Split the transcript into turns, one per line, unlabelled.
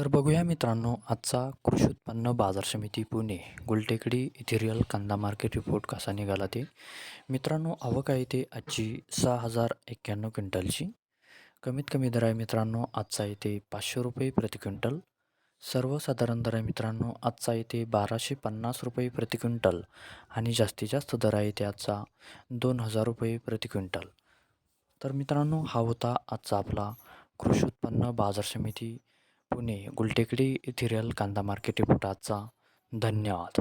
तर बघूया मित्रांनो आजचा कृषी उत्पन्न बाजार समिती पुणे गुलटेकडी इथेरियल कांदा मार्केट रिपोर्ट कसा निघाला ते? मित्रांनो आवक आहे ते आजची सहा हजार एक्क्याण्णव क्विंटलची. कमीत कमी दर आहे मित्रांनो आजचा येते पाचशे रुपये प्रति क्विंटल. सर्वसाधारण दर आहे मित्रांनो आजचा येते बाराशे पन्नास रुपये प्रति क्विंटल. आणि जास्तीत जास्त दर आहे ते आजचा दोन हजार रुपये प्रति क्विंटल. तर मित्रांनो हा होता आजचा आपला कृषी उत्पन्न बाजार समिती पुणे गुलटेकडी येथे कांदा मार्केट रिपोर्ट आजचा धन्यवाद.